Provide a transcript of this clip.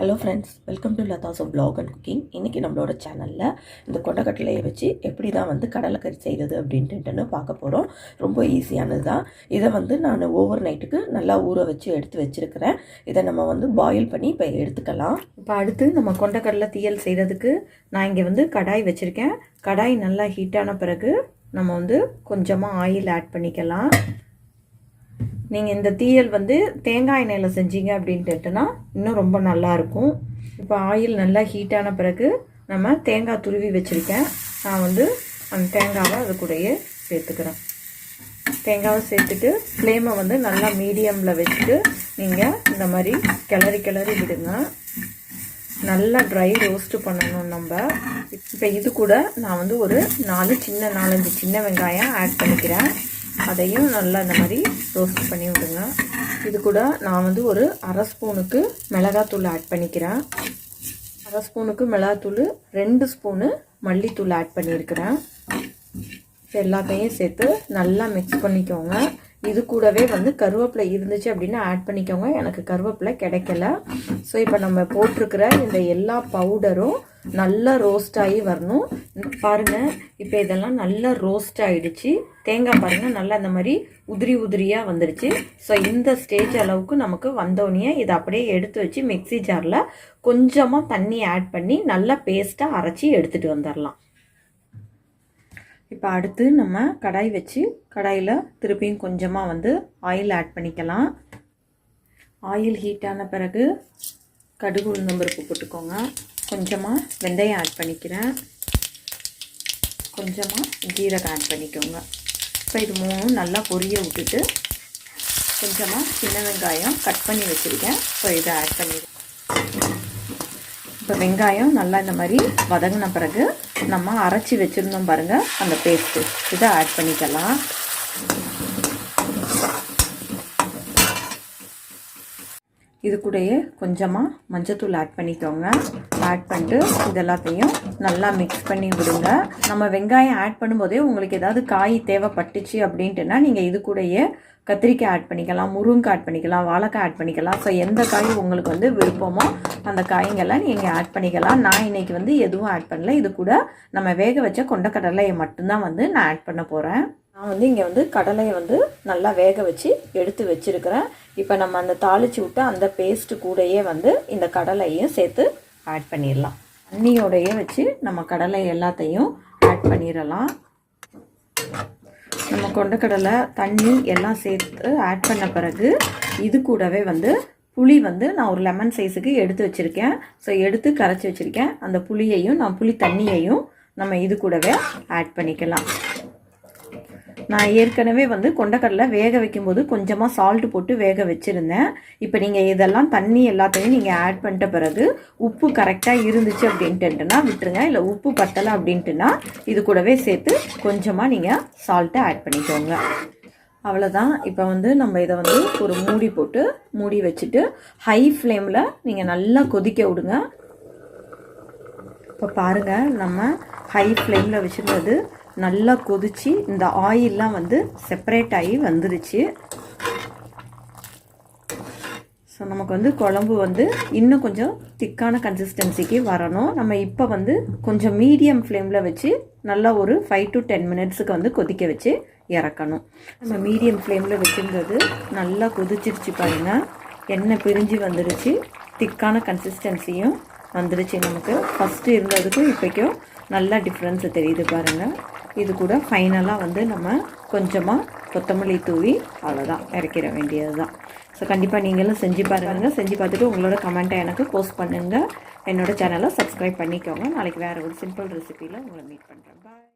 Hello friends welcome to Latha's vlog and cooking இன்றைக்கி நம்மளோட சேனலில் இந்த கொண்டக்கடலையை வச்சு எப்படி தான் வந்து கடலைக்கறி செய்கிறது அப்படின்ட்டுன்னு பார்க்க போகிறோம் ரொம்ப ஈஸியானது தான் இதை வந்து நான் ஓவர் நைட்டுக்கு நல்லா ஊற வச்சு எடுத்து வச்சுருக்கிறேன். இதை நம்ம வந்து பாயில் பண்ணி இப்போ எடுத்துக்கலாம். இப்போ அடுத்து நம்ம கொண்டக்கடலை தீயல் செய்கிறதுக்கு நான் இங்கே வந்து கடாய் வச்சுருக்கேன். கடாய் நல்லா ஹீட்டான பிறகு நம்ம வந்து கொஞ்சமாக ஆயில் ஆட் பண்ணிக்கலாம். நீங்கள் இந்த தீயல் வந்து தேங்காய் எண்ணெயில் செஞ்சீங்க அப்படின்ட்டுனா இன்னும் ரொம்ப நல்லாயிருக்கும் இப்போ ஆயில் நல்லா ஹீட்டான பிறகு நம்ம தேங்காய் துருவி வச்சுருக்கேன். நான் வந்து அந்த தேங்காவை அது கூடயே சேர்த்துக்கிறேன். தேங்காவை சேர்த்துட்டு ஃப்ளேமை வந்து நல்லா மீடியமில் வச்சுட்டு நீங்கள் இந்த மாதிரி கிளறி கிளறி விடுங்க. நல்லா ட்ரை ரோஸ்ட்டு பண்ணணும் நம்ம. இப்போ இது கூட நான் வந்து ஒரு நாலு சின்ன நாலஞ்சு சின்ன வெங்காயம் ஆட் பண்ணிக்கிறேன். அதையும் நல்லா இந்த மாதிரி ரோஸ்ட் பண்ணி விடுங்க. இது கூட நான் வந்து ஒரு அரை ஸ்பூனுக்கு மிளகாத்தூள் ஆட் பண்ணிக்கிறேன். அரை ஸ்பூனுக்கு மிளகாத்தூள் ரெண்டு ஸ்பூனு மல்லித்தூள் ஆட் பண்ணியிருக்கிறேன். எல்லாத்தையும் சேர்த்து நல்லா மிக்ஸ் பண்ணிக்கோங்க. இது கூடவே வந்து கருவேப்பிலை இருந்துச்சு அப்படின்னா ஆட் பண்ணிக்கோங்க. எனக்கு கருவேப்பிலை கிடைக்கல. ஸோ இப்போ நம்ம போட்டிருக்கிற இந்த எல்லா பவுடரும் நல்லா ரோஸ்ட் ஆகி வரணும். பாருங்கள் இப்போ இதெல்லாம் நல்லா ரோஸ்ட் ஆகிடுச்சு தேங்காய் பாருங்கள் நல்லா இந்த மாதிரி உதிரி உதிரியாக வந்துடுச்சு. ஸோ இந்த ஸ்டேஜ் அளவுக்கு நமக்கு வந்தோடனே இதை அப்படியே எடுத்து வச்சு மிக்சி ஜாரில் கொஞ்சமாக தண்ணி ஆட் பண்ணி நல்லா பேஸ்ட்டாக அரைச்சி எடுத்துகிட்டு வந்துடலாம். இப்போ அடுத்து நம்ம கடாய் வச்சு கடாயில் திருப்பியும் கொஞ்சமாக வந்து ஆயில் ஆட் பண்ணிக்கலாம். ஆயில் ஹீட்டான பிறகு கடுகு உளுந்தம்பருப்பு போட்டுக்கோங்க. கொஞ்சமாக வெந்தயம் ஆட் பண்ணிக்கிறேன். கொஞ்சமாக ஜீரகம் ஆட் பண்ணிக்கோங்க. இப்போ இது மூணும் நல்லா பொரிய விட்டுட்டு கொஞ்சமாக சின்ன வெங்காயம் கட் பண்ணி வச்சுருக்கேன். இப்போ இதை ஆட் பண்ணிடுறேன் இப்போ வெங்காயம் நல்லா இந்த மாதிரி வதங்கின பிறகு நம்ம அரைச்சி வச்சுருந்தோம் பாருங்கள் அந்த பேஸ்ட்டு இதை ஆட் பண்ணிக்கலாம். இது கூடயே கொஞ்சமாக மஞ்சத்தூள் ஆட் பண்ணிக்கோங்க. ஆட் பண்ணிட்டு இது எல்லாத்தையும் நல்லா மிக்ஸ் பண்ணி விடுங்க. நம்ம வெங்காயம் ஆட் பண்ணும்போதே உங்களுக்கு ஏதாவது காய் தேவைப்பட்டுச்சு அப்படின்ட்டுனா நீங்கள் இது கூடயே கத்திரிக்காய் ஆட் பண்ணிக்கலாம் முருங்கைக்காய் ஆட் பண்ணிக்கலாம் வாழைக்காய் ஆட் பண்ணிக்கலாம். ஸோ எந்த காய் உங்களுக்கு வந்து விருப்பமோ அந்த காய்ங்கெல்லாம் நீங்கள் ஆட் பண்ணிக்கலாம். நான் இன்றைக்கி வந்து எதுவும் ஆட் பண்ணல. இது கூட நம்ம வேக வச்ச கொண்டக்கடலையை மட்டும்தான் வந்து நான் ஆட் பண்ண போகிறேன் நான் வந்து இங்கே வந்து கடலையை வந்து நல்லா வேக வச்சு எடுத்து வச்சுருக்கிறேன். இப்போ நம்ம அந்த தாளித்து விட்டு அந்த பேஸ்ட்டு கூடயே வந்து இந்த கடலையும் சேர்த்து ஆட் பண்ணிடலாம். தண்ணியோடையே வச்சு நம்ம கடலை எல்லாத்தையும் ஆட் பண்ணிடலாம். நம்ம கொண்டக்கடலை தண்ணி எல்லாம் சேர்த்து ஆட் பண்ண பிறகு இது கூடவே வந்து புளி வந்து நான் ஒரு லெமன் சைஸுக்கு எடுத்து வச்சுருக்கேன். ஸோ எடுத்து கரைச்சி வச்சுருக்கேன். அந்த புளியையும் நான் புளி தண்ணியையும் நம்ம இது கூடவே ஆட் பண்ணிக்கலாம். நான் ஏற்கனவே வந்து கொண்டக்கடலை வேக வைக்கும்போது கொஞ்சமாக சால்ட் போட்டு வேக வச்சுருந்தேன். இப்போ நீங்கள் இதெல்லாம் தண்ணி எல்லாத்தையும் நீங்கள் ஆட் பண்ணிட்ட பிறகு உப்பு கரெக்டாக இருந்துச்சு அப்படின்ட்டுன்னா விட்டுருங்க. இல்லை உப்பு பத்தலை அப்படின்ட்டுனா இது கூடவே சேர்த்து கொஞ்சமாக நீங்கள் சால்ட்டை ஆட் பண்ணிக்கோங்க. அவ்வளோதான் இப்போ வந்து நம்ம இதை வந்து ஒரு மூடி போட்டு மூடி வச்சுட்டு ஹை ஃப்ளேமில் நீங்கள் நல்லா கொதிக்க விடுங்க. இப்போ பாருங்கள் நம்ம ஹை ஃப்ளேமில் வச்சுருந்தது நல்லா கொதிச்சு இந்த ஆயிலெலாம் வந்து செப்பரேட் ஆகி வந்துருச்சு. ஸோ நமக்கு வந்து குழம்பு வந்து இன்னும் கொஞ்சம் திக்கான கன்சிஸ்டன்சிக்கு வரணும். நம்ம இப்போ வந்து கொஞ்சம் மீடியம் ஃப்ளேமில் வச்சு நல்லா ஒரு ஃபைவ் டு டென் மினிட்ஸுக்கு வந்து கொதிக்க வச்சு இறக்கணும். நம்ம மீடியம் ஃப்ளேமில் வச்சுருந்தது நல்லா கொதிச்சிருச்சு பாருங்கள் எண்ணெய் பிரிஞ்சு வந்துருச்சு. திக்கான கன்சிஸ்டன்சியும் வந்துருச்சு நமக்கு. ஃபஸ்ட்டு இருந்ததுக்கும் இப்போக்கும் நல்லா டிஃப்ரென்ஸு தெரியுது பாருங்கள் இது கூட ஃபைனலாக வந்து நம்ம கொஞ்சமாக கொத்தமல்லி தூவி அவ்வளோதான் இறக்கிற வேண்டியது தான் ஸோ கண்டிப்பாக நீங்களும் செஞ்சு பாருங்கள் செஞ்சு பார்த்துட்டு உங்களோட கமெண்ட்டை எனக்கு போஸ்ட் பண்ணுங்கள் என்னோடய சேனலை சப்ஸ்கிரைப் பண்ணிக்கோங்க. நாளைக்கு வேறு ஒரு சிம்பிள் ரெசிப்பியில் உங்களை மீட் பண்ணுறேன் பாய்